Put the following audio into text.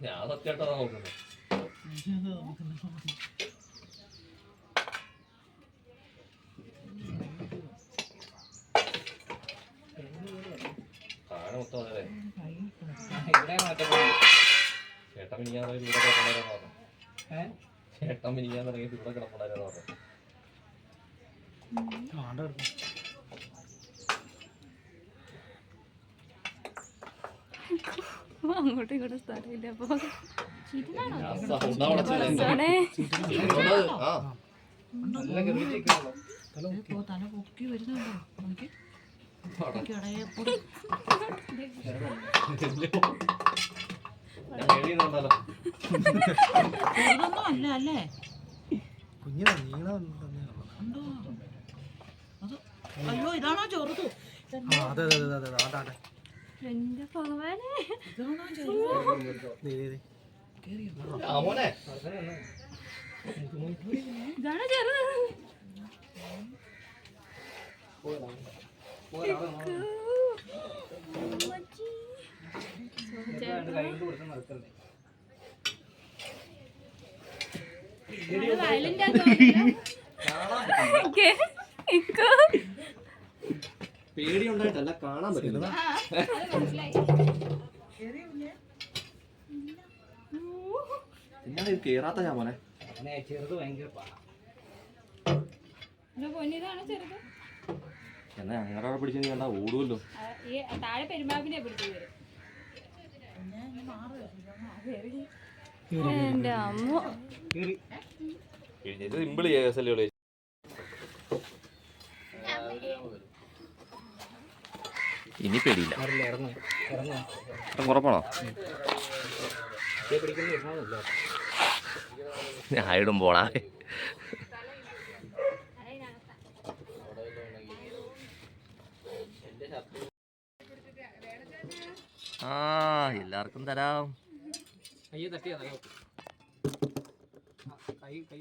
ഞാൻ സത്യമായിട്ടാ നോക്കുന്നത്. താഴെ മൊത്തം മാറ്റം ചേട്ടൻ മിനിക്കാൻ തുടങ്ങി ഇവിടെ കിടപ്പുണ്ടായിരുന്നു പറഞ്ഞു? ചേട്ടൻ മിനിക്കാൻ ഇവിടെ കിടപ്പുണ്ടായിരുന്നു പറഞ്ഞു അങ്ങോട്ടും ഇങ്ങോട്ടും സ്ഥലമില്ല. അപ്പൊ തല പൊക്കി വരുന്നുണ്ടോ? നമുക്ക് അല്ല അല്ലേ? കുഞ്ഞിനാ നീളം. ഉണ്ടോ? അത് അയ്യോ ഇതാണോ ചെറുത് അതെ അതെ അതെ അതെ അതെ. എന്റെ ഭഗവാനെ. ഇതാണോ ചെറുത്? ദേ. ആ മോനെ ഇതാണ് ചെറുത് രണ്ട് കൈ കൊണ്ട് കൊടുത്ത് നടക്കണ്ടേ. വയലന്റ് പേടി ഉണ്ടായിട്ടല്ല കാണാൻ പറ്റുന്നത് പിന്നെ കേറാത്ത ഞാൻ മോനെ. ചെറുത് ഭയങ്കര എന്നാ ഞങ്ങളുടെ അവിടെ പിടിച്ച് കണ്ടാ ഓടുമല്ലോ താഴെ പെരുമാവിനെ പിടിച്ചത് എന്റെ അമ്മ. സിമ്പിൾ ഉള്ളൂ ഇനി പേടിയില്ല. കുറപ്പാണോ. ഞാൻ ഇടുമ്പോളാ ആ എല്ലാവർക്കും തരാം. കൈ കൈ.